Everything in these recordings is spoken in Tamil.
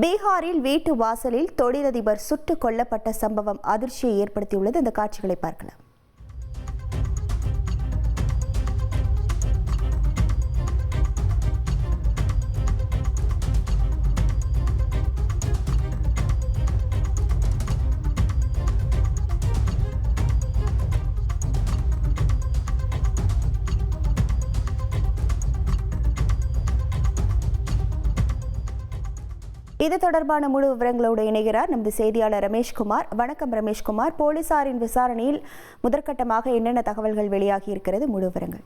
பீகாரில் வீட்டு வாசலில் தொழிலதிபர் சுட்டுக் கொல்லப்பட்ட சம்பவம் அதிர்ச்சியை ஏற்படுத்தியுள்ளது. அந்த காட்சிகளை பார்க்கலாம். இது தொடர்பான முழு விவரங்களோடு இணைகிறார் நமது செய்தியாளர் ரமேஷ்குமார் வணக்கம் ரமேஷ்குமார் போலீசாரின் விசாரணையில் முதற்கட்டமாக என்னென்ன தகவல்கள் வெளியாகி இருக்கிறது? முழு விவரங்கள்.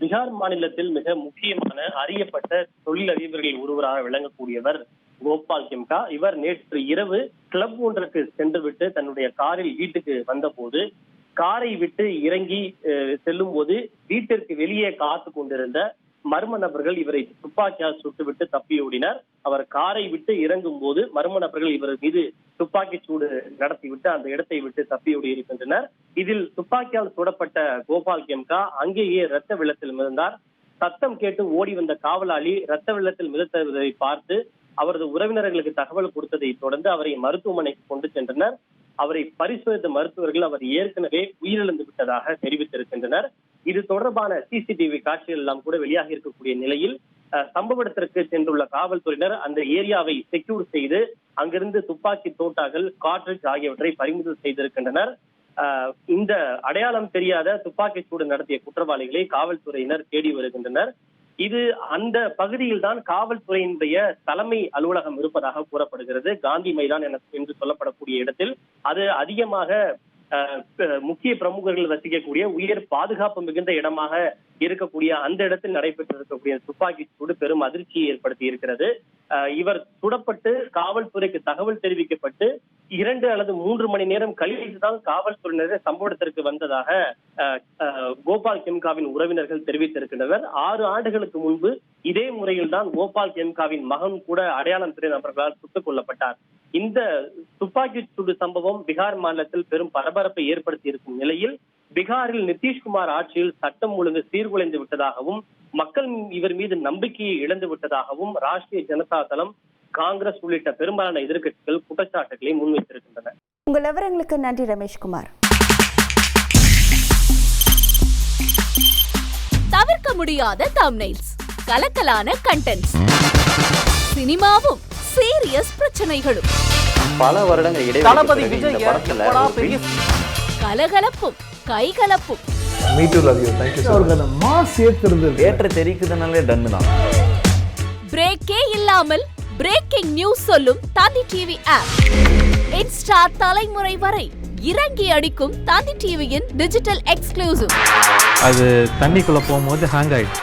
பீகார் மாநிலத்தில் மிக முக்கியமான அறியப்பட்ட தொழிலதிபர்களில் ஒருவராக விளங்கக்கூடியவர் கோபால் கிம்கா. இவர் நேற்று இரவு கிளப் ஒன்றுக்கு சென்றுவிட்டு தன்னுடைய காரில் வீட்டுக்கு வந்தபோது காரை விட்டு இறங்கி செல்லும் போது வீட்டிற்கு வெளியே காத்து கொண்டிருந்த மர்ம நபர்கள் இவரை துப்பாக்கியால் சுட்டுவிட்டு தப்பி ஓடினர். அவர் காரை விட்டு இறங்கும் போது மர்ம நபர்கள் இவர் மீது துப்பாக்கி சூடு நடத்திவிட்டு அந்த இடத்தை விட்டு தப்பி ஓடி இருக்கின்றனர். இதில் துப்பாக்கியால் சுடப்பட்ட கோபால் கெம்கா அங்கேயே ரத்த வெள்ளத்தில் மிதந்தார். சத்தம் கேட்டு ஓடி வந்த காவலாளி ரத்த வெள்ளத்தில் மிதத்ததை பார்த்து அவரது உறவினர்களுக்கு தகவல் கொடுத்ததை தொடர்ந்து அவரை மருத்துவமனைக்கு கொண்டு சென்றனர். அவரை பரிசோதித்த மருத்துவர்கள் அவர் ஏற்கனவே உயிரிழந்து விட்டதாக தெரிவித்திருக்கின்றனர். இது தொடர்பான சிசிடிவி காட்சிகள் எல்லாம் கூட வெளியாக இருக்கக்கூடிய நிலையில் சம்பவ இடத்திற்கு சென்றுள்ள காவல்துறையினர் அந்த ஏரியாவை செக்யூர் செய்து அங்கிருந்து துப்பாக்கி தோட்டாக்கள் காட்ரிட்ஜ் ஆகியவற்றை பறிமுதல் செய்திருக்கின்றனர். இந்த அடையாளம் தெரியாத துப்பாக்கி சூடு நடத்திய குற்றவாளிகளை காவல்துறையினர் தேடி வருகின்றனர். இது அந்த பகுதியில் தான் காவல்துறையினுடைய தலைமை அலுவலகம் இருப்பதாக கூறப்படுகிறது. காந்தி மைதான் என என்று சொல்லப்படக்கூடிய இடத்தில் அது அதிகமாக முக்கிய பிரமுகர்கள் வசிக்கக்கூடிய உயர் பாதுகாப்பு மிகுந்த இடமாக இருக்கக்கூடிய அந்த இடத்தில் நடைபெற்றிருக்கக்கூடிய துப்பாக்கி சூடு பெரும் அதிர்ச்சியை ஏற்படுத்தி இருக்கிறது. இவர் சுடப்பட்டு காவல்துறைக்கு தகவல் தெரிவிக்கப்பட்டு இரண்டு அல்லது மூன்று மணி நேரம் கழித்துதான் காவல்துறையினர் சம்பவ இடத்திற்கு வந்ததாக அஹ், அஹ், கோபால் கெம்காவின் உறவினர்கள் தெரிவித்திருக்கின்றனர். ஆறு ஆண்டுகளுக்கு முன்பு இதே முறையில் தான் கோபால் கெம்காவின் மகன் கூட அடையாளம் துறை நபர்களால் சுட்டுக் கொல்லப்பட்டார். இந்த துப்பாக்கி சூடு சம்பவம் பீகார் மாநிலத்தில் பெரும் பரபரப்பை ஏற்படுத்தி இருக்கும் நிலையில் பீகாரில் நிதிஷ்குமார் ஆட்சியில் சட்டம் ஒழுங்கு சீர்குலைந்து விட்டதாகவும் மக்கள் இவர் மீது நம்பிக்கையை இழந்து விட்டதாகவும் ராஷ்டிரிய ஜனதா தளம் காங்கிரஸ் உள்ளிட்ட பெரும்பாலான எதிர்க்கட்சிகள் குற்றச்சாட்டுகளை முன்வைத்திருக்கின்றன. உங்கள் விவரங்களுக்கு நன்றி ரமேஷ்குமார். தவிர்க்க முடியாத தம்னைல்ஸ் கலக்கலான கண்டென்ட்ஸ் சினிமாவும் சீரியஸ் பிரச்சனைகளும். பல வருடங்கள் தளபதி இடைவெளி கலகலப்பும் கைகலப்பும். பிரேக்கே இல்லாமல் பிரேக்கிங் நியூஸ் சொல்லும் தந்தி டிவி ஆப் இன்ஸ்டா தலைமுறை வரை இறங்கி அடிக்கும் தந்தி டிவியின் டிஜிட்டல் எக்ஸ்க்ளூசிவ் அது தண்ணிக்குள்ள போகும்போது ஹேங் ஆயிடுச்சு